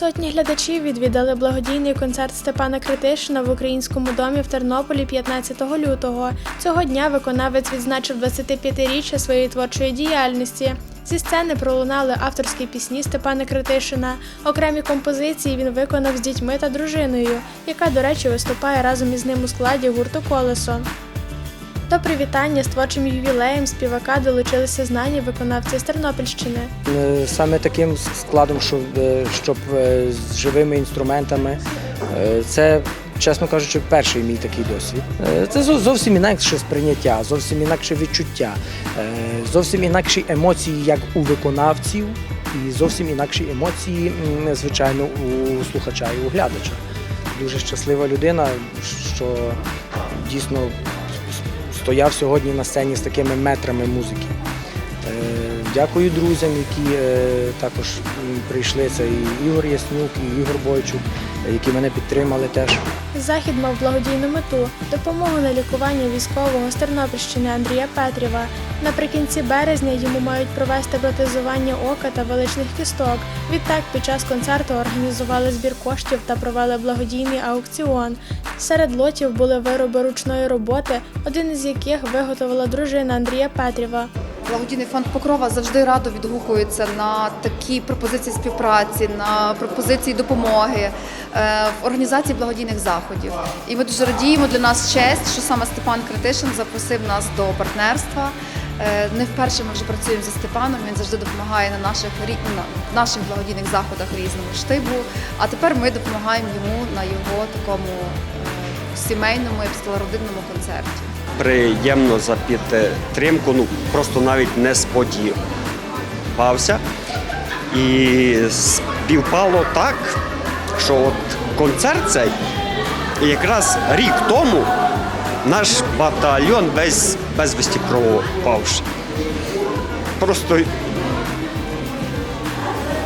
Сотні глядачів відвідали благодійний концерт Степана Критишина в українському домі в Тернополі 15 лютого. Цього дня виконавець відзначив 25-річчя своєї творчої діяльності. Зі сцени пролунали авторські пісні Степана Критишина. Окремі композиції він виконав з дітьми та дружиною, яка, до речі, виступає разом із ним у складі гурту Колесо. До привітання з творчим ювілеєм співака долучилися знані виконавці з Тернопільщини. Саме таким складом, щоб, е, щоб е, з живими інструментами. Е, Це, чесно кажучи, перший мій такий досвід. Це зовсім інакше сприйняття, зовсім інакше відчуття, зовсім інакші емоції, як у виконавців, і зовсім інакші емоції, звичайно, у слухача і у глядача. Дуже щаслива людина, що дійсно стояв сьогодні на сцені з такими метрами музики. Дякую друзям, які е, також прийшли. Це і Ігор Яснюк, і Ігор Бойчук, які мене підтримали теж. Захід мав благодійну мету допомогу на лікування військового з Тернопільщини Андрія Петрєва. Наприкінці березня йому мають провести протезування ока та величних кісток. Відтак, під час концерту організували збір коштів та провели благодійний аукціон. Серед лотів були вироби ручної роботи, один із яких виготовила дружина Андрія Петрєва. Благодійний фонд Покрова завжди радо відгукується на такі пропозиції співпраці, на пропозиції допомоги е, в організації благодійних заходів. І ми дуже радіємо для нас честь, що саме Степан Критишин запросив нас до партнерства. Е, Не вперше ми вже працюємо зі Степаном. Він завжди допомагає на наших на наших благодійних заходах різному штибу. А тепер ми допомагаємо йому на його такому е, сімейному, я б сказала, родинному концерті. приємно за підтримку, ну просто навіть не сподівався. І співпало так, що от концерт цей якраз рік тому наш батальйон весь безвісті пропавши. Просто,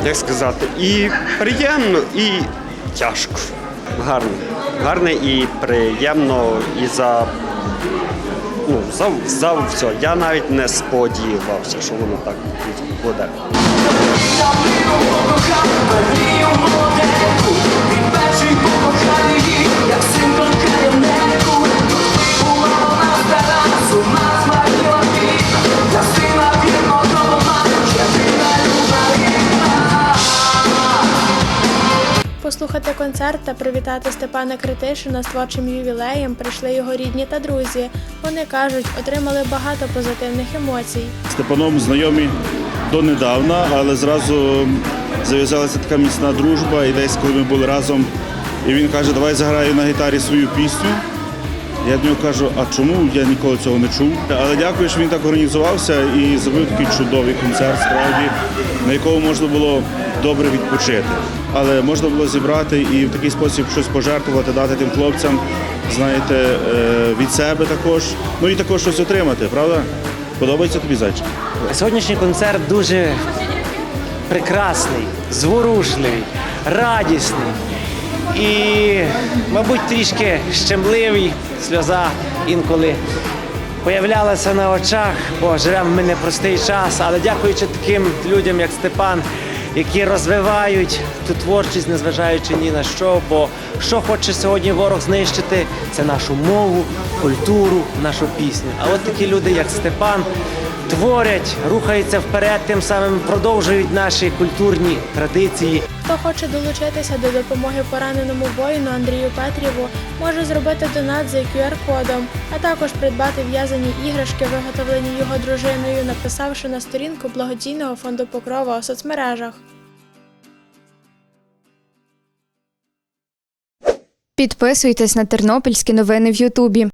як сказати, і приємно, і тяжко. Гарно. Гарно і приємно, і за ну, за, за все. Я навіть не сподівався, що воно так буде. Послухати концерт та привітати Степана Критишина з творчим ювілеєм прийшли його рідні та друзі. Вони кажуть, отримали багато позитивних емоцій. Степаном знайомі донедавна, але зразу зав'язалася така міцна дружба. І десь, коли ми були разом, і він каже, давай заграю на гітарі свою пісню. Я до нього кажу, а чому я ніколи цього не чув? Але дякую, що він так організувався і зробив такий чудовий концерт, справді, на якому можна було добре відпочити. Але можна було зібрати і в такий спосіб щось пожертвувати, дати тим хлопцям, знаєте, е, від себе також. Ну і також щось отримати, правда? Подобається тобі зайчик? Сьогоднішній концерт дуже прекрасний, зворушливий, радісний і, мабуть, трішки щемливий. Сльоза інколи появлялася на очах, бо живемо ми непростий час. Але дякуючи таким людям, як Степан, які розвивають ту творчість, незважаючи ні на що. Бо що хоче сьогодні ворог знищити, це нашу мову, культуру, нашу пісню. А от такі люди, як Степан, творять, рухаються вперед, тим самим продовжують наші культурні традиції. Хто хоче долучитися до допомоги пораненому воїну Андрію Петрєву, може зробити донат за QR-кодом, а також придбати в'язані іграшки, виготовлені його дружиною, написавши на сторінку благодійного фонду Покрова у соцмережах. Підписуйтесь на тернопільські новини в Ютубі.